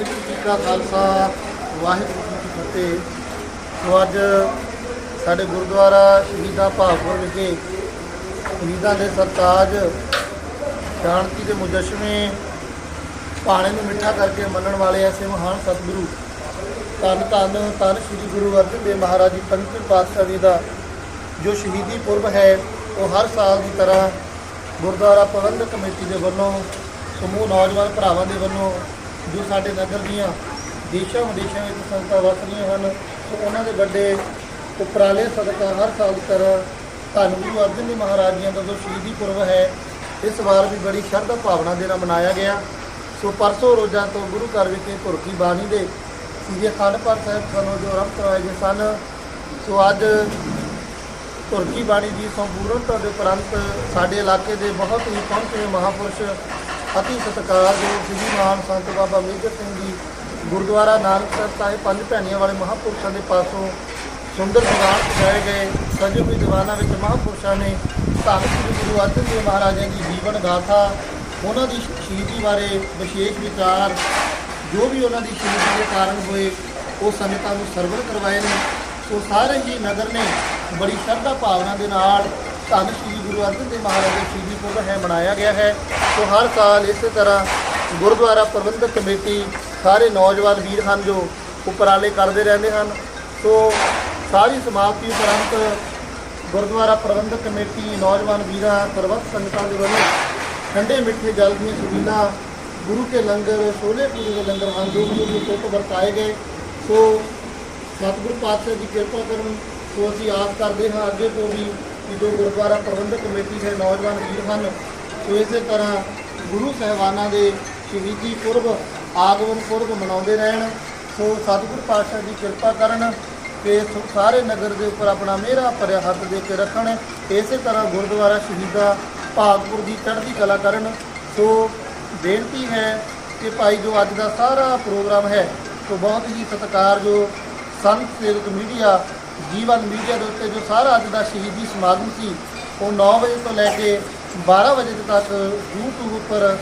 ਵਾਹਿਗੁਰੂ ਜੀ ਕਾ ਖਾਲਸਾ, ਵਾਹਿਗੁਰੂ ਜੀ ਕੀ ਫਤਿਹ। ਸੋ ਅੱਜ ਸਾਡੇ ਗੁਰਦੁਆਰਾ ਸ਼ਹੀਦਾਂ ਭਾਗਪੁਰ ਵਿਖੇ ਸ਼ਹੀਦਾਂ ਦੇ ਸਰਤਾਜ ਸ਼ਾਂਤੀ ਦੇ ਮੁਜਸ਼ਮੇ ਪਾਣੀ ਨੂੰ ਮਿੱਠਾ ਕਰਕੇ ਮੰਨਣ ਵਾਲੇ ਐਸੇ ਮਹਾਨ ਸਤਿਗੁਰੂ ਧੰਨ ਧੰਨ ਧੰਨ ਸ੍ਰੀ ਗੁਰੂ ਅਰਜਨ ਦੇਵ ਮਹਾਰਾਜ ਜੀ ਪੰਜਵੇਂ ਪਾਤਸ਼ਾਹ ਜੀ ਦਾ, ਜੋ ਸ਼ਹੀਦੀ ਪੁਰਬ ਹੈ, ਉਹ ਹਰ ਸਾਲ ਦੀ ਤਰ੍ਹਾਂ ਗੁਰਦੁਆਰਾ ਪ੍ਰਬੰਧਕ ਕਮੇਟੀ ਦੇ ਵੱਲੋਂ, ਸਮੂਹ ਨੌਜਵਾਨ ਭਰਾਵਾਂ ਦੇ ਵੱਲੋਂ ਜੋ ਸਾਡੇ ਨਗਰ ਦੀਆਂ ਦੇਸ਼ਾਂ ਵਿਦੇਸ਼ਾਂ ਵਿੱਚ ਸੰਗਤਾਂ ਵਸ ਰਹੀਆਂ ਹਨ, ਸੋ ਉਹਨਾਂ ਦੇ ਵੱਡੇ ਉਪਰਾਲੇ ਸਦਕਾ ਹਰ ਸਾਲ ਦੀ ਤਰ੍ਹਾਂ ਧੰਨ ਗੁਰੂ ਅਰਜਨ ਦੇਵ ਮਹਾਰਾਜ ਜੀ ਦਾ ਜੋ ਸ਼ਹੀਦੀ ਪੁਰਬ ਹੈ। ਇਸ ਵਾਰ ਵੀ ਬੜੀ ਸ਼ਰਧਾ ਭਾਵਨਾ ਦੇ ਨਾਲ ਮਨਾਇਆ ਗਿਆ। ਸੋ ਪਰਸੋਂ ਰੋਜ਼ਾਂ ਤੋਂ ਗੁਰੂ ਘਰ ਵਿਖੇ ਧੁਰਕੀ ਬਾਣੀ ਦੇ ਸ੍ਰੀ ਅਖੰਡ ਪਾਠ ਸਾਹਿਬ ਸਾਨੂੰ ਜੋ ਆਰੰਭ ਕਰਵਾਏ ਗਏ ਸਨ, ਸੋ ਅੱਜ ਧੁਰਕੀ ਬਾਣੀ ਦੀ ਸੰਪੂਰਨਤਾ ਦੇ ਉਪਰੰਤ ਸਾਡੇ ਇਲਾਕੇ ਦੇ ਬਹੁਤ ਹੀ ਪਹੁੰਚੇ ਮਹਾਪੁਰਸ਼ ਅਤੀ ਸਤਿਕਾਰਯੋਗ ਸ੍ਰੀ ਮਾਨ ਸੰਤ ਬਾਬਾ ਮੇਜਰ ਸਿੰਘ ਜੀ, ਗੁਰਦੁਆਰਾ ਨਾਨਕ ਸਾਹਿਬ ਪੰਜ ਭੈਣੀਆਂ ਵਾਲੇ ਮਹਾਂਪੁਰਸ਼ਾਂ ਦੇ ਪਾਸੋਂ ਸੁੰਦਰ ਦੀਵਾਨ ਸਜਾਏ ਗਏ। ਸਜੇ ਹੋਏ ਦੀਵਾਨਾਂ ਵਿੱਚ ਮਹਾਂਪੁਰਸ਼ਾਂ ਨੇ ਧੰਨ ਸ੍ਰੀ ਗੁਰੂ ਅਰਜਨ ਦੇਵ ਮਹਾਰਾਜਾਂ ਦੀ ਜੀਵਨ ਗਾਥਾ, ਉਹਨਾਂ ਦੀ ਸ਼ਹੀਦੀ ਬਾਰੇ ਵਿਸ਼ੇਸ਼ ਵਿਚਾਰ, ਜੋ ਵੀ ਉਹਨਾਂ ਦੀ ਸ਼ਹੀਦੀ ਦੇ ਕਾਰਨ ਹੋਏ, ਉਹ ਸੰਗਤਾਂ ਨੂੰ ਸਰਵਣ ਕਰਵਾਏ ਨੇ। ਸੋ ਸਾਰੇ ਹੀ ਨਗਰ ਨੇ ਬੜੀ ਸ਼ਰਧਾ ਭਾਵਨਾ ਦੇ ਨਾਲ ਧੰਨ ਸ੍ਰੀ ਗੁਰੂ ਅਰਜਨ ਦੇਵ ਮਹਾਰਾਜ ਦੇ ਸ਼ਹੀਦੀ ਪੁਰਬ ਹੈ ਮਨਾਇਆ ਗਿਆ ਹੈ। ਸੋ ਹਰ ਸਾਲ ਇਸੇ ਤਰ੍ਹਾਂ ਗੁਰਦੁਆਰਾ ਪ੍ਰਬੰਧਕ ਕਮੇਟੀ ਸਾਰੇ ਨੌਜਵਾਨ ਵੀਰ ਹਨ ਜੋ ਉਪਰਾਲੇ ਕਰਦੇ ਰਹਿੰਦੇ ਹਨ। ਸੋ ਸਾਰੀ ਸਮਾਪਤੀ ਉਪਰੰਤ ਗੁਰਦੁਆਰਾ ਪ੍ਰਬੰਧਕ ਕਮੇਟੀ ਨੌਜਵਾਨ ਵੀਰਾਂ ਸਰਬੱਤ ਸੰਗਤਾਂ ਦੇ ਵੱਲੋਂ ਠੰਡੇ ਮਿੱਠੇ ਜਲ ਦੀਆਂ ਸੁਵਿਧਾ, ਗੁਰੂ ਕੇ ਲੰਗਰ ਛੋਲੇ ਪੂਰੀ ਦੇ ਲੰਗਰ ਹਨ ਜੋ ਗੁਰੂ ਦੇ ਤੋਂ ਵਰਤਾਏ ਗਏ। ਸੋ ਸਤਿਗੁਰੂ ਪਾਤਸ਼ਾਹ ਦੀ ਕਿਰਪਾ ਕਰਨ ਸੋ ਅਸੀਂ ਆਸ ਕਰਦੇ ਹਾਂ ਅੱਗੇ ਤੋਂ ਵੀ ਕਿ ਜੋ ਗੁਰਦੁਆਰਾ ਪ੍ਰਬੰਧਕ ਕਮੇਟੀ ਦੇ ਨੌਜਵਾਨ ਵੀਰ ਹਨ। ਸੋ ਇਸੇ ਤਰ੍ਹਾਂ ਗੁਰੂ ਸਾਹਿਬਾਨਾਂ ਦੇ ਸ਼ਹੀਦੀ ਪੁਰਬ, ਆਗਮਨ ਪੁਰਬ ਮਨਾਉਂਦੇ ਰਹਿਣ। ਸੋ ਸਤਿਗੁਰੂ ਪਾਤਸ਼ਾਹ ਦੀ ਕਿਰਪਾ ਕਰਨ ਕਿ ਸਾਰੇ ਨਗਰ ਦੇ ਉੱਪਰ ਆਪਣਾ ਮਿਹਰਾ ਭਰਿਆ ਹੱਥ ਦੇ ਕੇ ਰੱਖਣ। ਇਸੇ ਤਰ੍ਹਾਂ ਗੁਰਦੁਆਰਾ ਸ਼ਹੀਦਾ ਭਾਗਪੁਰ ਦੀ ਚੜ੍ਹਦੀ ਕਲਾ ਕਰਨ। ਸੋ ਬੇਨਤੀ ਹੈ ਕਿ ਭਾਈ ਜੋ ਅੱਜ ਦਾ ਸਾਰਾ ਪ੍ਰੋਗਰਾਮ ਹੈ, ਸੋ ਬਹੁਤ ਹੀ ਸਤਿਕਾਰਯੋਗ ਸੰਤ ਸੇਵਕ ਮੀਡੀਆ ਜੀਵਨ ਮੀਡੀਆ ਦੇ ਉੱਤੇ ਜੋ ਸਾਰਾ ਅੱਜ ਦਾ ਸ਼ਹੀਦੀ ਸਮਾਗਮ ਸੀ, ਉਹ 9 ਵਜੇ ਤੋਂ ਲੈ ਕੇ 12 ਵਜੇ ਤੱਕ YouTube ਉੱਪਰ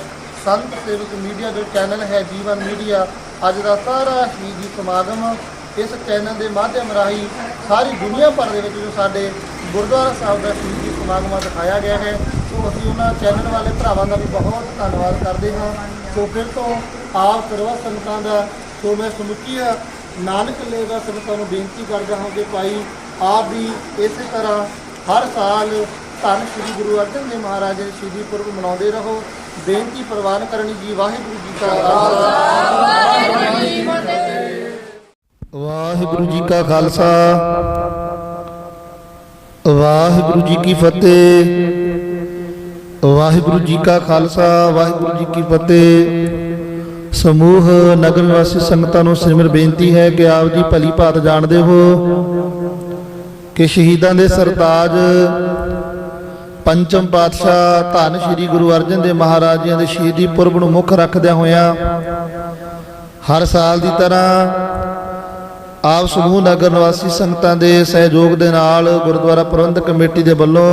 ਸੰਤ ਸੇਵਕ ਮੀਡੀਆ ਜੋ ਚੈਨਲ ਹੈ ਜੀਵਨ ਮੀਡੀਆ। ਅੱਜ ਦਾ ਸਾਰਾ ਸ਼ਹੀਦੀ ਸਮਾਗਮ ਇਸ ਚੈਨਲ ਦੇ ਮਾਧਿਅਮ ਰਾਹੀਂ ਸਾਰੀ ਦੁਨੀਆ ਭਰ ਦੇ ਵਿੱਚ ਜੋ ਸਾਡੇ ਗੁਰਦੁਆਰਾ ਸਾਹਿਬ ਦਾ ਸ਼ਹੀਦੀ ਸਮਾਗਮ ਆ ਦਿਖਾਇਆ ਗਿਆ ਹੈ ਸੋ ਅਸੀਂ ਉਹਨਾਂ ਚੈਨਲ ਵਾਲੇ ਭਰਾਵਾਂ ਦਾ ਵੀ ਬਹੁਤ ਧੰਨਵਾਦ ਕਰਦੇ ਹਾਂ। ਸੋ ਫਿਰ ਤੋਂ ਆਪ ਸਰਵ ਸੰਗਤਾਂ ਦਾ, ਸੋ ਮੈਂ ਸਮੁੱਚੀ ਨਾਨਕ ਲੇਵਾ ਸੰਗਤਾਂ ਨੂੰ ਬੇਨਤੀ ਕਰਦਾ ਹਾਂ ਕਿ ਭਾਈ ਆਪ ਵੀ ਇਸੇ ਤਰ੍ਹਾਂ ਹਰ ਸਾਲ ਧੰਨ ਸ੍ਰੀ ਗੁਰੂ ਅਰਜਨ ਦੇਵ ਮਹਾਰਾਜ ਦੇ ਸ਼ਹੀਦੀ ਪੁਰਬ ਮਨਾਉਂਦੇ ਰਹੋ। ਬੇਨਤੀ ਪ੍ਰਵਾਨ ਕਰਨੀ ਜੀ, ਵਾਹਿਗੁਰੂ ਜੀ ਕਾ ਖਾਲਸਾ। ਵਾਹਿਗੁਰੂ ਜੀ ਕਾ ਖਾਲਸਾ। ਵਾਹਿਗੁਰੂ ਜੀ ਕੀ ਫਤਿਹ। ਵਾਹਿਗੁਰੂ ਜੀ ਕਾ ਖਾਲਸਾ, ਵਾਹਿਗੁਰੂ ਜੀ ਕੀ ਫਤਿਹ। ਸਮੂਹ, ਨਗਰ ਨਿਵਾਸੀ ਸੰਗਤਾਂ ਨੂੰ ਸਿਮਰ ਬੇਨਤੀ ਹੈ ਕਿ ਆਪ ਜੀ ਭਲੀ ਭਾਤ ਜਾਣਦੇ ਹੋ ਕਿ ਸ਼ਹੀਦਾਂ ਦੇ ਸਰਤਾਜ ਪੰਚਮ ਪਾਤਸ਼ਾਹ ਧੰਨ ਸ੍ਰੀ ਗੁਰੂ ਅਰਜਨ ਦੇਵ ਮਹਾਰਾਜ ਜੀ ਦੇ ਸ਼ਹੀਦੀ ਪੁਰਬ ਨੂੰ ਮੁੱਖ ਰੱਖਦਿਆਂ ਹੋਇਆਂ ਹਰ ਸਾਲ ਦੀ ਤਰ੍ਹਾਂ ਆਪ ਸਮੂਹ, ਨਗਰ ਨਿਵਾਸੀ ਸੰਗਤਾਂ ਦੇ ਸਹਿਯੋਗ ਦੇ ਨਾਲ ਗੁਰਦੁਆਰਾ ਪ੍ਰਬੰਧਕ ਕਮੇਟੀ ਦੇ ਵੱਲੋਂ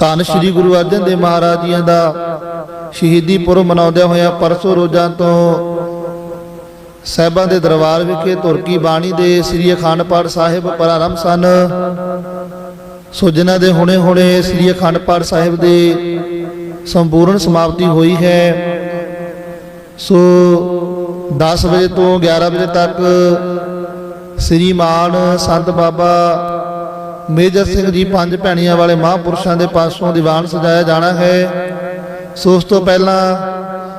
ਧੰਨ ਸ੍ਰੀ ਗੁਰੂ ਅਰਜਨ ਦੇਵ ਮਹਾਰਾਜ ਜੀ ਦਾ ਸ਼ਹੀਦੀ ਪੁਰਬ ਮਨਾਉਂਦਿਆਂ ਹੋਇਆਂ ਪਰਸੋਂ ਰੋਜ਼ਾਂ ਤੋਂ ਸਹਿਬਾਂ ਦੇ ਦਰਬਾਰ ਵਿਖੇ ਤੁਰਕੀ ਬਾਣੀ ਦੇ ਸ੍ਰੀ ਅਖੰਡ ਪਾਠ ਸਾਹਿਬ ਪ੍ਰਾਰੰਭ ਸਨ। ਸੋ ਜਿਨ੍ਹਾਂ ਦੇ ਹੁਣੇ ਹੁਣੇ ਸ੍ਰੀ ਅਖੰਡ ਪਾਠ ਸਾਹਿਬ ਦੇ ਸੰਪੂਰਨ ਸਮਾਪਤੀ ਹੋਈ ਹੈ, ਸੋ 10 ਵਜੇ ਤੋਂ 11 ਵਜੇ ਤੱਕ ਸ਼੍ਰੀਮਾਨ ਸੰਤ ਬਾਬਾ ਮੇਜਰ ਸਿੰਘ ਜੀ ਪੰਜ ਭੈਣੀਆਂ ਵਾਲੇ ਮਹਾਂਪੁਰਸ਼ਾਂ ਦੇ ਪਾਸੋਂ ਦੀਵਾਨ ਸਜਾਇਆ ਜਾਣਾ ਹੈ। ਸੋ ਉਸ ਤੋਂ ਪਹਿਲਾਂ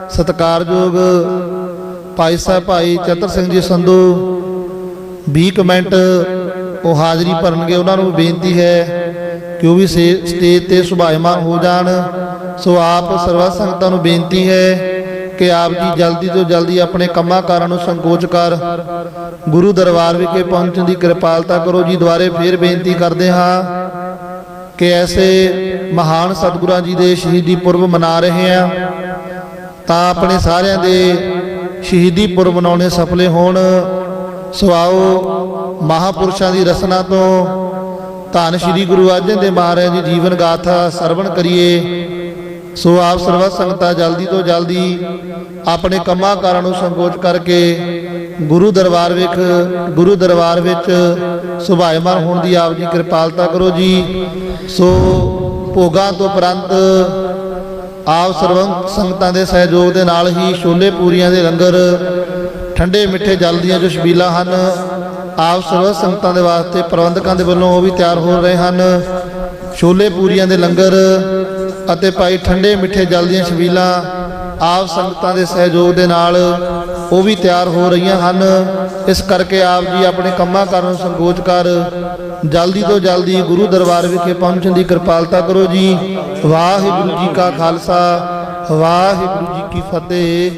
ਸਤਿਕਾਰਯੋਗ ਭਾਈ ਸਾਹਿਬ ਭਾਈ ਚਤਰ ਸਿੰਘ ਜੀ ਸੰਧੂ 20 ਮਿੰਟ ਉਹ ਹਾਜ਼ਰੀ ਭਰਨਗੇ। ਉਹਨਾਂ ਨੂੰ ਬੇਨਤੀ ਹੈ ਕਿ ਉਹ ਵੀ ਸੇ- ਸਟੇਜ ਤੇ ਸੁਭਾਇਮਾਨ ਹੋ ਜਾਣ। ਸੋ ਆਪ ਸਰਵਾ ਸੰਗਤਾਂ ਨੂੰ ਬੇਨਤੀ ਹੈ ਕਿ ਆਪ ਜੀ ਜਲਦੀ ਤੋਂ ਜਲਦੀ ਆਪਣੇ ਕੰਮਾਂ ਕਾਰਾਂ ਨੂੰ ਸੰਕੋਚ ਕਰ। ਗੁਰੂ ਦਰਬਾਰ ਵਿਖੇ ਪਹੁੰਚਣ ਦੀ ਕਿਰਪਾਲਤਾ ਕਰੋ। ਜੀ ਦੁਆਰੇ ਫੇਰ ਬੇਨਤੀ ਕਰਦੇ ਹਾਂ ਕਿ ਐਸੇ ਮਹਾਨ ਸਤਿਗੁਰਾਂ ਜੀ ਦੇ ਸ਼ਹੀਦੀ ਪੁਰਬ ਮਨਾ ਰਹੇ ਆ, ਤਾਂ ਆਪਣੇ ਸਾਰਿਆਂ ਦੇ ਸ਼ਹੀਦੀ ਪੁਰਬ ਮਨਾਉਣੇ ਸਫਲੇ ਹੋਣ। ਸੋ ਆਓ ਮਹਾਪੁਰਸ਼ਾਂ ਦੀ ਰਸਨਾ ਤੋਂ। ਧੰਨ ਸ਼੍ਰੀ ਗੁਰੂ ਅਰਜਨ ਦੇਵ ਮਹਾਰਾਜ ਦੀ ਜੀਵਨ ਗਾਥਾ ਸਰਵਣ ਕਰੀਏ। ਸੋ ਆਪ ਸਰਬੱਤ ਸੰਗਤਾਂ ਜਲਦੀ ਤੋਂ ਜਲਦੀ ਆਪਣੇ ਕੰਮਾਂ ਕਾਰਾਂ ਨੂੰ ਸੰਕੋਚ ਕਰਕੇ ਗੁਰੂ ਦਰਬਾਰ ਵਿਖ ਗੁਰੂ ਦਰਬਾਰ ਵਿੱਚ ਸੁਭਾਇਮਾਨ ਹੋਣ ਦੀ ਆਪ ਜੀ ਕਿਰਪਾਲਤਾ ਕਰੋ ਜੀ। ਸੋ ਭੋਗਾਂ ਤੋਂ ਉਪਰੰਤ ਆਪ ਸਰਬੰਤ ਸੰਗਤਾਂ ਦੇ ਸਹਿਯੋਗ ਦੇ ਨਾਲ ਹੀ ਛੋਲੇ ਪੂਰੀਆਂ ਦੇ ਲੰਗਰ, ਠੰਡੇ ਮਿੱਠੇ ਜਲ ਦੀਆਂ ਜੋ ਛਬੀਲਾਂ ਹਨ, ਆਪ ਸਰਬੰਤ ਸੰਗਤਾਂ ਦੇ ਵਾਸਤੇ ਪ੍ਰਬੰਧਕਾਂ ਦੇ ਵੱਲੋਂ ਉਹ ਵੀ ਤਿਆਰ ਹੋ ਰਹੇ ਹਨ। ਛੋਲੇ ਪੂਰੀਆਂ ਦੇ ਲੰਗਰ ਅਤੇ ਭਾਈ ਠੰਡੇ ਮਿੱਠੇ ਜਲ ਦੀਆਂ ਛਬੀਲਾਂ ਆਪ ਸੰਗਤਾਂ ਦੇ ਸਹਿਯੋਗ ਦੇ ਨਾਲ ਉਹ ਵੀ ਤਿਆਰ ਹੋ ਰਹੀਆਂ ਹਨ। ਇਸ ਕਰਕੇ ਆਪ ਜੀ ਆਪਣੇ ਕੰਮਾਂ ਕਾਰਾਂ ਨੂੰ ਸੰਕੋਚ ਕਰ ਜਲਦੀ ਤੋਂ ਜਲਦੀ ਗੁਰੂ ਦਰਬਾਰ ਵਿਖੇ ਪਹੁੰਚਣ ਦੀ ਕਿਰਪਾਲਤਾ ਕਰੋ ਜੀ। ਵਾਹਿਗੁਰੂ ਜੀ ਕਾ ਖਾਲਸਾ ਵਾਹਿਗੁਰੂ ਜੀ ਕੀ ਫਤਿਹ।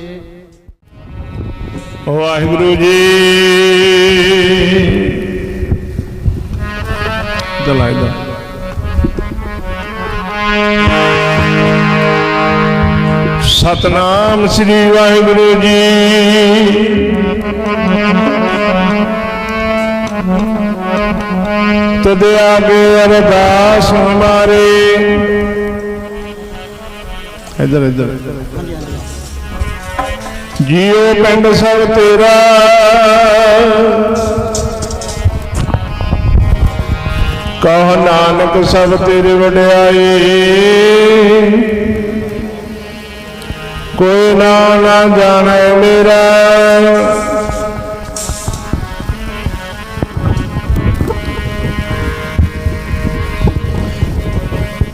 ਵਾਹਿਗੁਰੂ ਜੀ। ਚਲਾਈ ਸਤਨਾਮ ਸ੍ਰੀ ਵਾਹਿਗੁਰੂ ਜੀ। ਤਦ ਆਗੇ ਅਰਦਾਸ ਹਮਾਰੇ। ਇਧਰ ਇਧਰ। ਜੀਓ ਪਿੰਡ ਸਭ ਤੇਰਾ। ਕਹ ਨਾਨਕ ਸਭ ਤੇਰੇ ਵਡਿਆਈ। ਕੋਈ ਨਾ ਨਾ ਜਾਣੈ ਮੇਰਾ।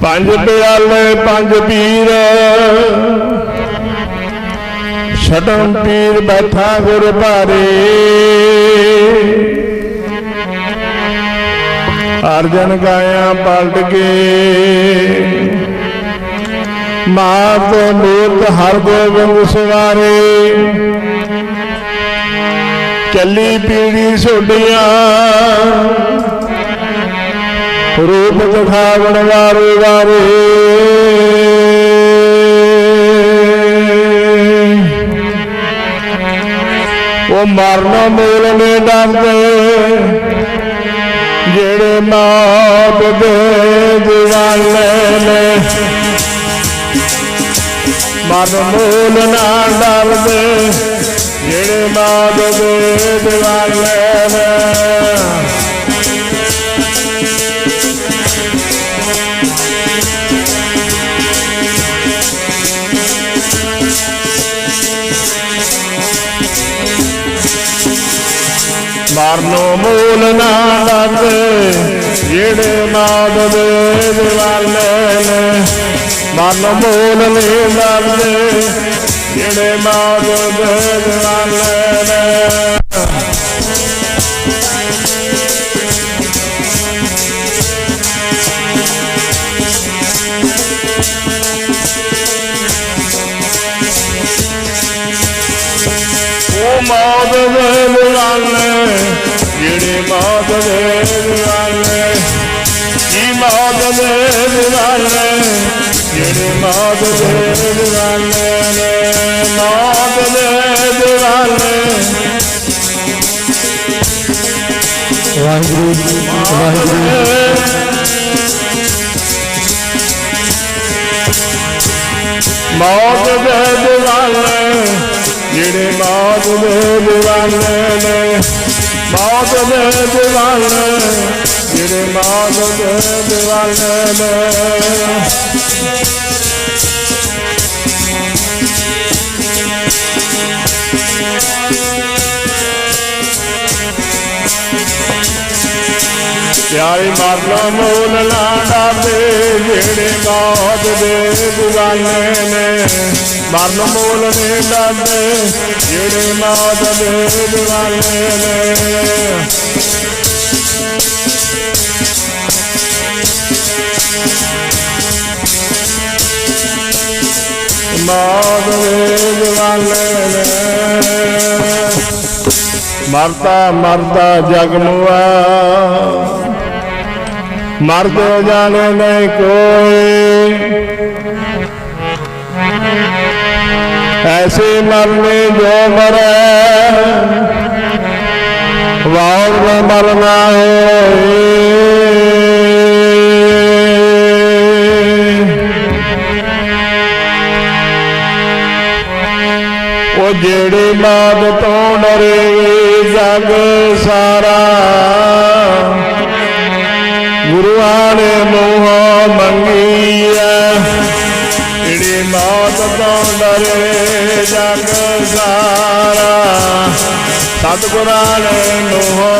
ਪੰਜ ਪਿਆਲੇ, ਪੰਜ ਪੀਰ। ਛਟਮ ਪੀਰ ਬੈਠਾ ਗੁਰ ਭਾਰੇ। ਅਰਜਨ ਗਾਇਆ ਪਲਟ ਕੇ। ਮਾਤ ਮੂਰਤ ਹਰ ਗੋਬਿੰਦ ਸਵਾਰੇ। ਚੱਲੀ ਪੀੜੀ ਸੋਡੀਆਂ। ਰੂਪ ਦਿਖਾਵਣ ਵਾਰੇ ਵਾਰੇ। ਉਹ ਮਰਨ ਮੂਲ ਡਰਦੇ। ਜਿਹੜੇ ਮਾਤ ਦੇ دیਵਾਨੇ ਨੇ ਮਰਨ ਮੂਲ ਨਾ ਡਰਦੇ ਜਿਹੜੇ ਮੌਤ ਦੇ دیਵਾਨੇ ਨੇ ਮਰਨੋ ਮੂਲ ਨਾ ਡਰਦੇ ਜਿਹੜੇ ਮਾਦ ਦੇ ਦਿਵਾਲੇ ਨੇ ਮਰਨ ਮੂਲ ਨਹੀਂ ਡਰਦੇ ਜਿਹੜੇ ਮਾਦ ਦੇ ਦਿਵਾਲੇ ਨੇ। ਉਹ ਮੌਤ ਦੇ ਦਿਵਾਲੇ ਜਿਹੜੇ ਮੌਤ ਦੇ ਦਿਵਾਲੇ ਜੀ ਮੌਤ ਦੇ ਦਿਵਾਲੇ ਜਿਹੜੇ ਮੌਤ ਦੇ ਦਿਵਾਲੇ ਨੇ ਮੌਤ ਦੇ ਦਿਵਾਲੇ ਵਾਹਿਗੁਰੂ ਵਾਹਿਗੁਰੂ ਮੌਤ ਦੇ ਦਿਵਾਲੇ ਜਿਹੜੇ ਮੌਤ ਦੇ ਦਿਵਾਲੇ ਨੇ ਮੌਤ ਦੇ ਦਿਵਾਲੇ ਜਿਹੜੇ ਮੌਤ ਦੇ ਦਿਵਾਲੇ ਨੇ ਪਿਆਰੇ ਮਰਨ ਮੂਲ ਨਾ ਡਰਦੇ ਜਿਹੜੇ ਮੌਤ ਦੇ ਦਿਵਾਨੇ ਨੇ ਮਰਨ ਮੂਲ ਨੇ ਡਰਦੇ ਜਿਹੜੇ ਮੌਤ ਦੇ ਦਿਵਾਨੇ ਨੇ ਮੌਤ ਦੇ ਦਿਵਾਨੇ ਨੇ ਮਰਦਾ ਮਰਦਾ ਜਗ ਮੁਆ। ਮਰਦ ਜਾਣੇ ਨਹੀਂ ਕੋਈ। ਐਸੇ ਮਰਨੇ ਜੋ ਮਰੇ। ਵਾਉਰ ਮਰਨਾ ਹੋਏ। ਜਿਹੜੀ ਤੋਂ ਡਰੇ ਜਗ ਸਾਰਾ। ਗੁਰੂਆਂ ਨੇ ਮੋਹ ਮੰਗੀ ਐ ਜਿਹੜੀ ਮੌਤ ਤੋਂ ਡਰੇ ਜਗ ਸਾਰਾ। ਸਤਿਗੁਰਾਂ ਨੇ ਮੋਹ